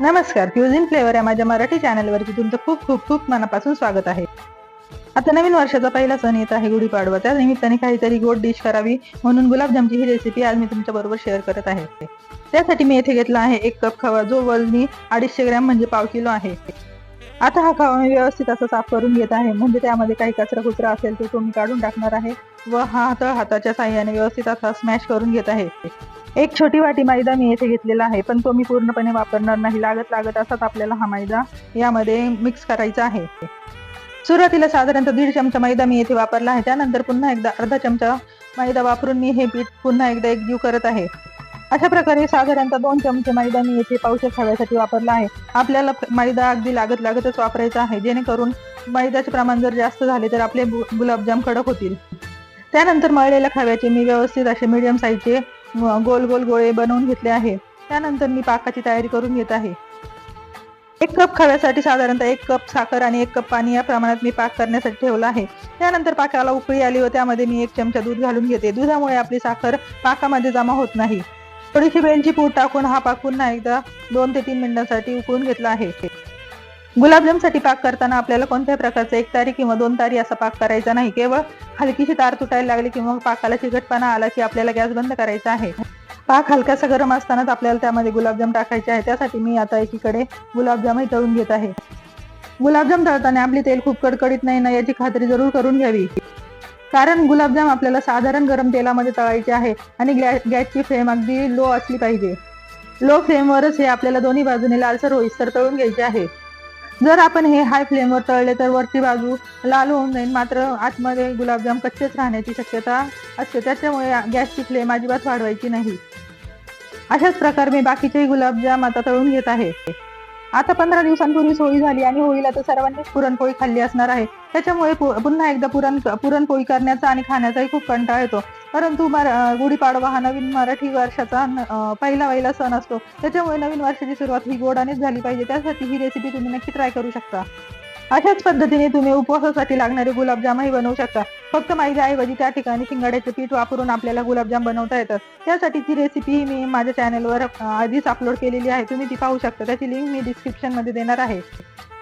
नमस्कार cuisine flavour या माझ्या मराठी चॅनलवरती तुमचं खूप खूप खूप मनापासून स्वागत आहे. आता नवीन वर्षाचा पहिला सण येत आहे गुढीपाडवा त्या निमित्ताने काहीतरी गोड डिश करावी म्हणून गुलाबजामची ही रेसिपी आज मी तुमच्या बरोबर शेअर करत आहे. त्यासाठी मी येथे घेतला आहे एक कप खवा जो वजनी अडीचशे ग्रॅम म्हणजे पाव किलो आहे. आता हा खवा मी व्यवस्थित असा साफ करून घेत आहे. म्हणजे त्यामध्ये काही कचरा कुचरा असेल तो तो मी काढून टाकणार आहे व हा तळ हाताच्या साह्याने व्यवस्थित असा स्मॅश करून घेत आहे. एक छोटी वाटी मैदा मी येथे घेतलेला आहे पण तो मी पूर्णपणे वापरणार नाही. लागत लागत असाच आपल्याला हा मैदा यामध्ये मिक्स करायचा आहे. सुरुवातीला साधारणतः दीड चमचा मैदा मी येथे वापरला आहे. त्यानंतर पुन्हा एकदा अर्धा चमचा मैदा वापरून मी हे पीठ पुन्हा एकदा एकजीव करत आहे. अशा प्रकारे साधारणतः दोन चमचे मैदा मी येथे पावशे खाव्यासाठी वापरला आहे. आपल्याला मैदा अगदी लागत लागतच वापरायचा आहे. जेणेकरून मैद्याचे प्रमाण जर जास्त झाले तर आपले गुलाबजाम कडक होतील. त्यानंतर मळलेल्या खव्याचे मी व्यवस्थित असे मीडियम साईजचे गोल गोल गोळे बनवून घेतले आहे. त्यानंतर मी पाकाची तयारी करून घेत आहे. एक कप खव्यासाठी साधारणतः एक कप साखर आणि एक कप पाणी या प्रमाणात मी पाक करण्यासाठी ठेवला आहे. त्यानंतर पाकाला उकळी आली व त्यामध्ये मी एक चमचा दूध घालून घेते. दुधामुळे आपली साखर पाकामध्ये जमा होत नाही. थोडीशी वेलची पूड टाकून हा पाक पुन्हा एकदा दोन ते तीन मिनिटांसाठी उकळून घेतला आहे. गुलाबजामसाठी पाक करताना आपल्याला कोणत्याही प्रकारचा एक तारी किंवा दोन तारी असा पाक करायचा नाही. केवळ हलकीशी तार तुटायला लागली किंवा पाकाला चिकटपणा आला की आपल्याला गॅस बंद करायचा आहे. पाक हलकासा गरम असतानाच आपल्याला त्यामध्ये गुलाबजाम टाकायचे आहे. त्यासाठी मी आता एकीकडे गुलाबजामही तळून घेत आहे. गुलाबजाम तळताना आपली तेल खूप कडकडीत नाही ना याची खात्री जरूर करून घ्यावी. कारण गुलाबजाम आपल्याला साधारण गरम तेलामध्ये तळायचे आहे आणि गॅ- गॅसची फ्लेम अगदी लो असली पाहिजे. लो फ्लेमवरच हे आपल्याला दोन्ही बाजूने लालसर होईस्तर तळून घ्यायचे आहे. जर आपण हे हाय फ्लेमवर तळले तर वरची बाजू लाल होऊन जाईल मात्र आतमध्ये गुलाबजाम कच्चेच राहण्याची शक्यता असते त्याच्यामुळे गॅसची फ्लेम अजिबात वाढवायची नाही. अशाच प्रकारे मी बाकीचेही गुलाबजाम आता तळून घेत आहे. आता पंधरा दिवसांपूर्वीच होळी झाली आणि होळीला तर सर्वांनीच पुरणपोळी खाल्ली असणार आहे. त्याच्यामुळे पुन्हा एकदा पुरण पुरणपोळी करण्याचा आणि खाण्याचाही खूप कंटाळा येतो. परंतु गुढीपाडवा हा नवीन मराठी वर्षाचा पहिला पहिला सण असतो. त्याच्यामुळे नवीन वर्षाची सुरुवात ही गोडानेच झाली पाहिजे. त्यासाठी ही रेसिपी तुम्ही नक्की ट्राय करू शकता. अशाच पद्धतीने तुम्ही उपवासासाठी लागणारे गुलाबजामही बनवू शकता. फक्त मैद्याऐवजी त्या ठिकाणी शिंगाड्याचे पीठ वापरून आपल्याला गुलाबजाम बनवता येतात. त्यासाठी ती रेसिपी मी माझ्या चॅनलवर आधीच अपलोड केलेली आहे. तुम्ही ती पाहू शकता. त्याची लिंक मी डिस्क्रिप्शनमध्ये देणार आहे.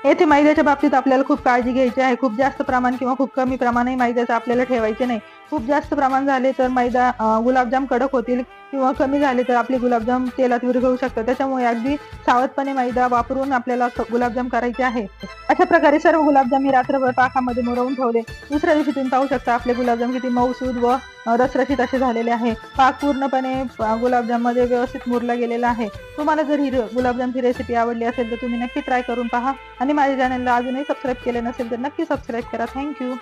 येथे मैद्याच्या बाबतीत आपल्याला खूप काळजी घ्यायची आहे. खूप जास्त प्रमाण किंवा खूप कमी प्रमाणही मैद्याचं आपल्याला ठेवायचे नाही. खूप जास्त प्रमाण झाले तर मैदा गुलाबजाम कडक होतील किंवा कमी झाले तर आपले गुलाबजाम तेलात विरघळू शकतात. त्याच्यामुळे अगदी सावधपणे मैदा वापरून आपल्याला गुलाबजाम करायचे आहे. अशा प्रकारे सर्व गुलाबजाम मी रात्रभर पाकामध्ये मुरवून ठेवले. दुसऱ्या दिवशी तुम्ही पाहू शकता आपले गुलाबजाम किती मऊसूद व रसरशीत असे झालेले आहे. पाक पूर्णपणे गुलाबजाममध्ये व्यवस्थित मुरला गेलेला आहे. तुम्हाला जर ही गुलाबजामची रेसिपी आवडली असेल तर तुम्ही नक्की ट्राय करून पहा. आणि माझ्या चॅनलला अजूनही सबस्क्राईब केले नसेल तर नक्की सबस्क्राईब करा. थँक्यू